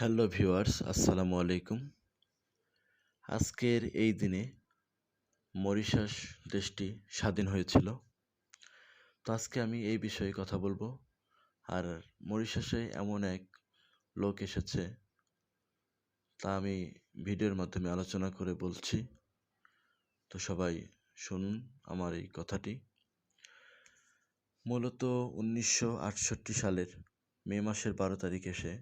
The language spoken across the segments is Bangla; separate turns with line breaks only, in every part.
হ্যালো ভিউয়ার্স, আসসালামু আলাইকুম। আজকের এই দিনে মরিশাস দেশটি স্বাধীন হয়েছিল। তো আজকে আমি এই বিষয়ে কথা বলব। আর মরিশাসে এমন এক লোক এসেছে, তা আমি ভিডিওর মাধ্যমে আলোচনা করে বলছি। তো সবাই শুনুন আমার এই কথাটি। মূলত উনিশশো আটষট্টি সালের মে মাসের বারো তারিখ এসে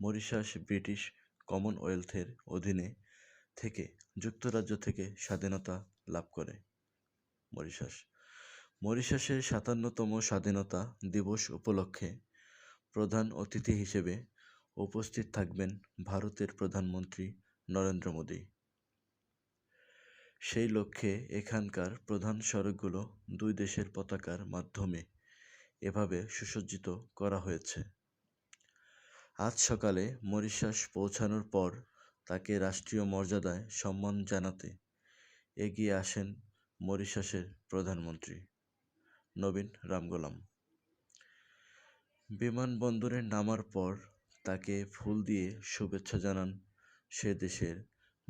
মরিশাস ব্রিটিশ কমনওয়েলথের অধীনে থেকে যুক্তরাজ্য থেকে স্বাধীনতা লাভ করে। মরিশাস। মরিশাসের সাতান্নতম স্বাধীনতা দিবস উপলক্ষে প্রধান অতিথি হিসেবে উপস্থিত থাকবেন ভারতের প্রধানমন্ত্রী নরেন্দ্র মোদী। সেই লক্ষ্যে এখানকার প্রধান সড়কগুলো দুই দেশের পতাকার মাধ্যমে এভাবে সুসজ্জিত করা হয়েছে। আজ সকালে মরিশাস পৌঁছানোর পর তাকে রাষ্ট্রীয় মর্যাদায় সম্মান জানাতে এগিয়ে আসেন মরিশাসের প্রধানমন্ত্রী নবীন রামগোলাম। বিমানবন্দরে নামার পর তাকে ফুল দিয়ে শুভেচ্ছা জানান সে দেশের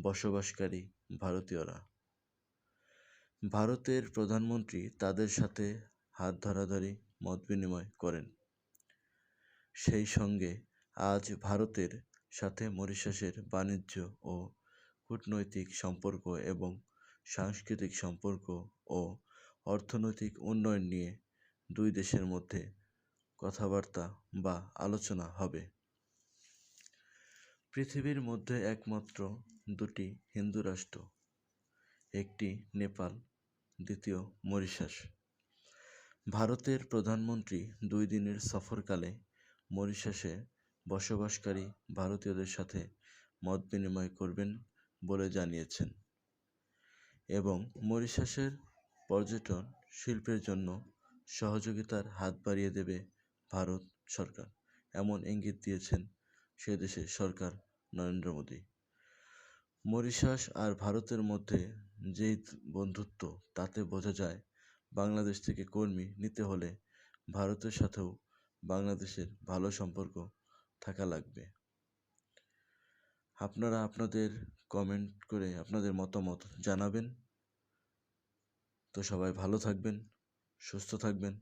বসবাসকারী ভারতীয়রা। ভারতের প্রধানমন্ত্রী তাদের সাথে হাত ধরাধরি, মত বিনিময় করেন। সেই সঙ্গে আজ ভারতের সাথে মরিশাসের বাণিজ্য ও কূটনৈতিক সম্পর্ক এবং সাংস্কৃতিক সম্পর্ক ও অর্থনৈতিক উন্নয়ন নিয়ে দুই দেশের মধ্যে কথাবার্তা বা আলোচনা হবে। পৃথিবীর মধ্যে একমাত্র দুটি হিন্দু রাষ্ট্র, একটি নেপাল, দ্বিতীয় মরিশাস। ভারতের প্রধানমন্ত্রী দুই দিনের সফরকালে মরিশাসে বসবাসকারী ভারতীয়দের সাথে মত বিনিময় করবেন বলে জানিয়েছেন এবং মরিশাসের পর্যটন শিল্পের জন্য সহযোগিতার হাত বাড়িয়ে দেবে ভারত সরকার। এমন ইঙ্গিত দিয়েছেন সে দেশের সরকার নরেন্দ্র মোদী। মরিশাস আর ভারতের মধ্যে যেই বন্ধুত্ব, তাতে বোঝা যায় বাংলাদেশ থেকে কর্মী নিতে হলে ভারতের সাথেও বাংলাদেশের ভালো সম্পর্ক থাকা লাগবে। আপনারা আপনাদের কমেন্ট করে আপনাদের মতামত জানাবেন। তো সবাই ভালো থাকবেন, সুস্থ থাকবেন।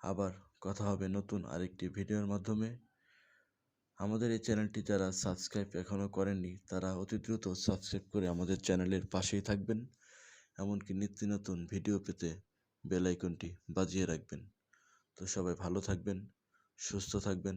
আবার কথা হবে নতুন আরেকটি ভিডিওর মাধ্যমে। আমাদের এই চ্যানেলটি যারা সাবস্ক্রাইব এখনও করেননি, তারা অতি দ্রুত সাবস্ক্রাইব করে আমাদের চ্যানেলের পাশেই থাকবেন। এমনকি নিত্য নতুন ভিডিও পেতে বেল আইকনটি বাজিয়ে রাখবেন। তো সবাই ভালো থাকবেন, সুস্থ থাকবেন।